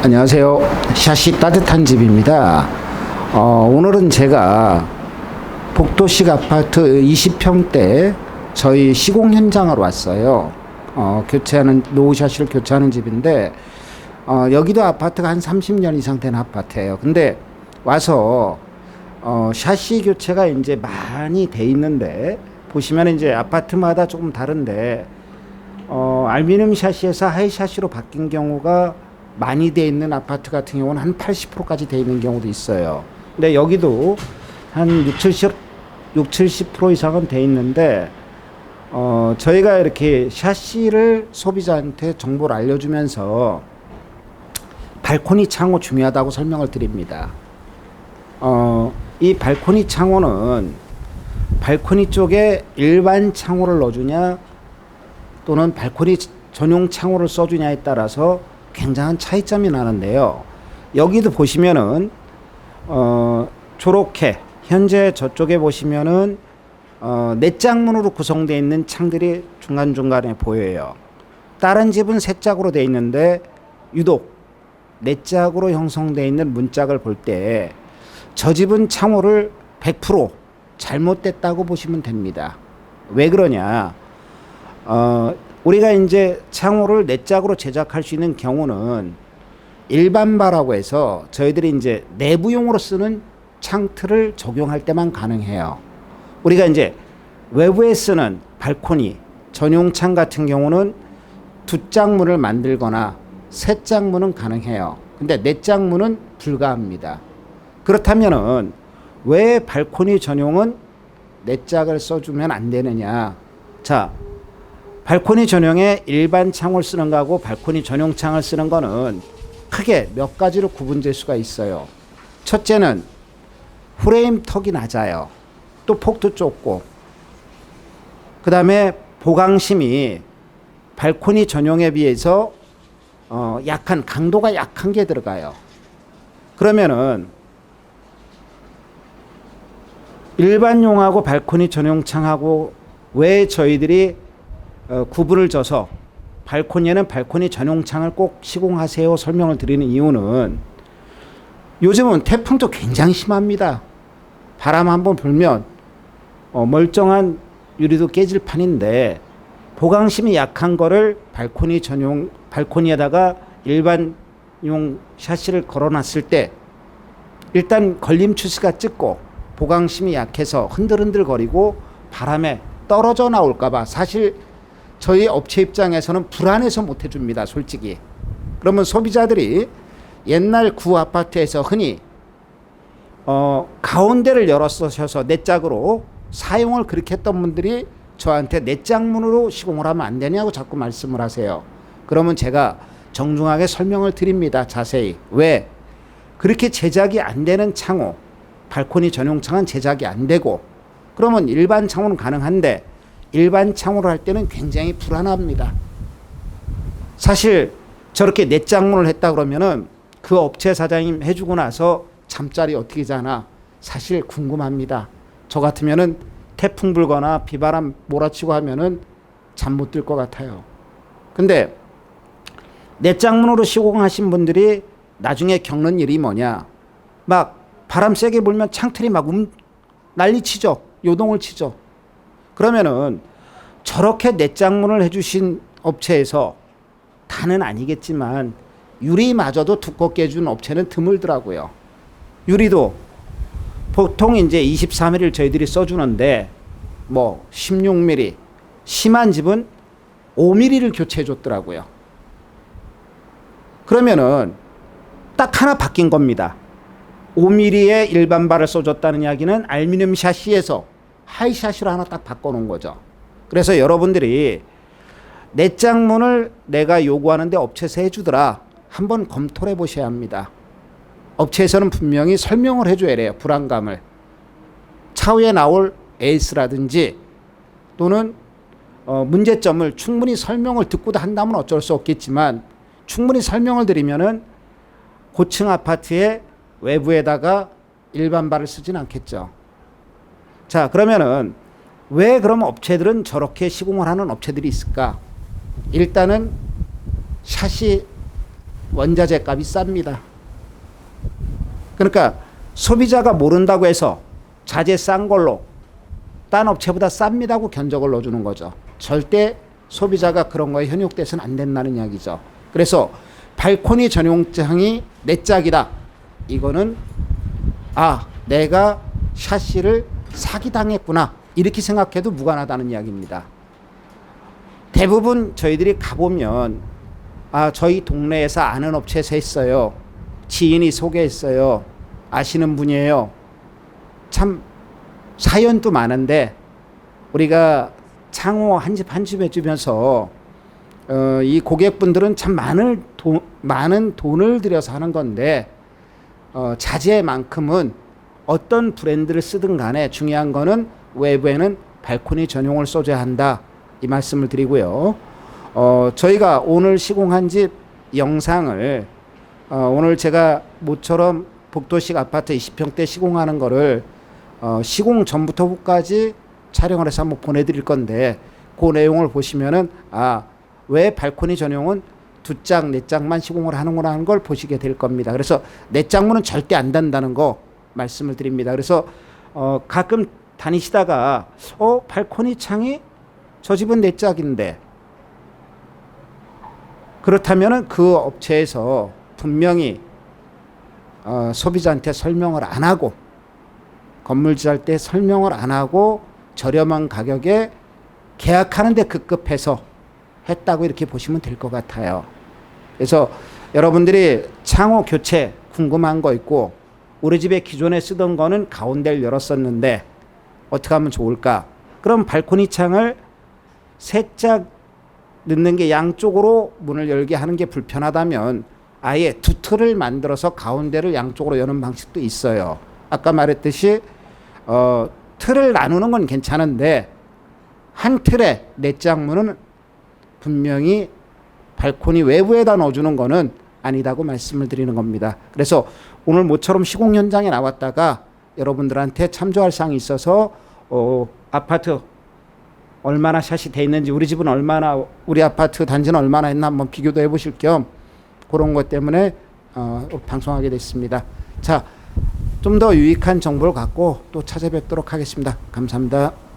안녕하세요. 샷이 따뜻한 집입니다. 어, 오늘은 제가 복도식 아파트 20평대 저희 시공 현장으로 왔어요. 어, 교체하는 노후 샷을 교체하는 집인데 어, 여기도 아파트가 한 30년 이상 된 아파트예요. 근데 와서 어, 샤시 교체가 이제 많이 돼 있는데 보시면 이제 아파트마다 조금 다른데 어, 알루미늄 샤시에서 하이 샤시로 바뀐 경우가 많이 돼 있는 아파트 같은 경우는 한 80%까지 돼 있는 경우도 있어요. 근데 여기도 한 6, 70, 6, 70% 이상은 돼 있는데 어, 저희가 이렇게 샤시를 소비자한테 정보를 알려주면서 발코니 창호 중요하다고 설명을 드립니다. 어, 이 발코니 창호는 발코니 쪽에 일반 창호를 넣어주냐 또는 발코니 전용 창호를 써주냐에 따라서 굉장한 차이점이 나는데요. 여기도 보시면은 어, 저렇게 현재 저쪽에 보시면은 어, 넷장문으로 구성되어 있는 창들이 중간중간에 보여요. 다른 집은 세 짝으로 되어 있는데 유독 네 짝으로 형성되어 있는 문짝을 볼 때 저 집은 창호를 100% 잘못됐다고 보시면 됩니다. 왜 그러냐? 어, 우리가 이제 창호를 네 짝으로 제작할 수 있는 경우는 일반바라고 해서 저희들이 이제 내부용으로 쓰는 창틀을 적용할 때만 가능해요. 우리가 이제 외부에 쓰는 발코니 전용 창 같은 경우는 두 짝문을 만들거나 세 짝문은 가능해요. 근데 네 짝문은 불가합니다. 그렇다면은 왜 발코니 전용은 네 짝을 써주면 안 되느냐? 자, 발코니 전용에 일반 창을 쓰는 거하고 발코니 전용 창을 쓰는 거는 크게 몇 가지로 구분될 수가 있어요. 첫째는 프레임 턱이 낮아요. 또 폭도 좁고. 그 다음에 보강심이 발코니 전용에 비해서 어, 약한 강도가 약한 게 들어가요. 그러면은 일반용하고 발코니 전용 창하고 왜 저희들이 어, 구분을 져서 발코니에는 발코니 전용 창을 꼭 시공하세요 설명을 드리는 이유는 요즘은 태풍도 굉장히 심합니다. 바람 한번 불면 어, 멀쩡한 유리도 깨질 판인데 보강심이 약한 거를 발코니 전용 발코니에다가 일반용 샤시를 걸어놨을 때 일단 걸림 추스가 짙고 보강심이 약해서 흔들흔들 거리고 바람에 떨어져 나올까봐 사실 저희 업체 입장에서는 불안해서 못 해줍니다, 솔직히. 그러면 소비자들이 옛날 구 아파트에서 흔히 어, 가운데를 열었어셔서 네 짝으로 사용을 그렇게 했던 분들이 저한테 네 짝문으로 시공을 하면 안 되냐고 자꾸 말씀을 하세요. 그러면 제가 정중하게 설명을 드립니다, 자세히. 왜? 그렇게 제작이 안 되는 창호, 발코니 전용 창은 제작이 안 되고, 그러면 일반 창호는 가능한데, 일반 창호를 할 때는 굉장히 불안합니다. 사실 저렇게 네 짝문을 했다 그러면은 그 업체 사장님 해주고 나서 잠자리 어떻게 자나 사실 궁금합니다. 저 같으면은 태풍 불거나 비바람 몰아치고 하면은 잠 못 들 것 같아요. 근데 네 짝문으로 시공하신 분들이 나중에 겪는 일이 뭐냐? 막 바람 세게 불면 창틀이 막 움, 난리 치죠. 요동을 치죠. 그러면은 저렇게 내장문을 해주신 업체에서 다는 아니겠지만 유리마저도 두껍게 해준 업체는 드물더라고요. 유리도 보통 이제 23mm를 저희들이 써주는데 뭐 16mm 심한 집은 5mm를 교체해 줬더라고요. 그러면은 딱 하나 바뀐 겁니다. 5mm의 일반 발을 써줬다는 이야기는 알루미늄 샤시에서 하이샷으로 하나 딱 바꿔놓은 거죠. 그래서 여러분들이 내 장문을 내가 요구하는데 업체에서 해주더라. 한번 검토를 해보셔야 합니다. 업체에서는 분명히 설명을 해줘야 돼요. 불안감을. 차후에 나올 에이스라든지 또는 어, 문제점을 충분히 설명을 듣고도 한다면 어쩔 수 없겠지만 충분히 설명을 드리면은 고층 아파트의 외부에다가 일반 발을 쓰진 않겠죠. 자, 그러면은 왜 그럼 업체들은 저렇게 시공을 하는 업체들이 있을까? 일단은 샷이 원자재 값이 쌉니다. 그러니까 소비자가 모른다고 해서 자재 싼 걸로 딴 업체보다 쌉니다고 견적을 넣어주는 거죠. 절대 소비자가 그런 거에 현혹돼서는 안 된다는 이야기죠. 그래서 발코니 전용장이 내 짝이다. 이거는 아 내가 샤시를 사기당했구나 이렇게 생각해도 무관하다는 이야기입니다. 대부분 저희들이 가보면 아 저희 동네에서 아는 업체에서 했어요. 지인이 소개했어요. 아시는 분이에요. 참 사연도 많은데 우리가 창호 한 집 한 집 해주면서 어, 이 고객분들은 참 많은 돈, 많은 돈을 들여서 하는 건데 어, 자재만큼은 어떤 브랜드를 쓰든 간에 중요한 거는 외부에는 발코니 전용을 써줘야 한다 이 말씀을 드리고요. 어, 저희가 오늘 시공한 집 영상을 어, 오늘 제가 모처럼 복도식 아파트 20평대 시공하는 거를 어, 시공 전부터 후까지 촬영을 해서 한번 보내드릴 건데 그 내용을 보시면은 아 왜 발코니 전용은 두 짝, 네 짝만 시공을 하는구나 하는 걸 보시게 될 겁니다. 그래서 네 짝문은 절대 안 된다는 거 말씀을 드립니다. 그래서 어, 가끔 다니시다가 어 발코니 창이 저 집은 네 짝인데 그렇다면은 그 업체에서 분명히 어, 소비자한테 설명을 안 하고 건물주 할 때 설명을 안 하고 저렴한 가격에 계약하는데 급급해서 했다고 이렇게 보시면 될 것 같아요. 그래서 여러분들이 창호 교체 궁금한 거 있고 우리 집에 기존에 쓰던 거는 가운데를 열었었는데 어떻게 하면 좋을까? 그럼 발코니 창을 세짝 넣는 게 양쪽으로 문을 열게 하는 게 불편하다면 아예 두 틀을 만들어서 가운데를 양쪽으로 여는 방식도 있어요. 아까 말했듯이 어, 틀을 나누는 건 괜찮은데 한 틀에 내짝 문은 분명히 발코니 외부에다 넣어주는 거는 아니다고 말씀을 드리는 겁니다. 그래서 오늘 모처럼 시공 현장에 나왔다가 여러분들한테 참조할 사항이 있어서 어, 아파트 얼마나 샷이 돼 있는지 우리 집은 얼마나 우리 아파트 단지는 얼마나 했나 한번 비교도 해보실 겸 그런 것 때문에 어, 방송하게 됐습니다. 자, 좀 더 유익한 정보를 갖고 또 찾아뵙도록 하겠습니다. 감사합니다.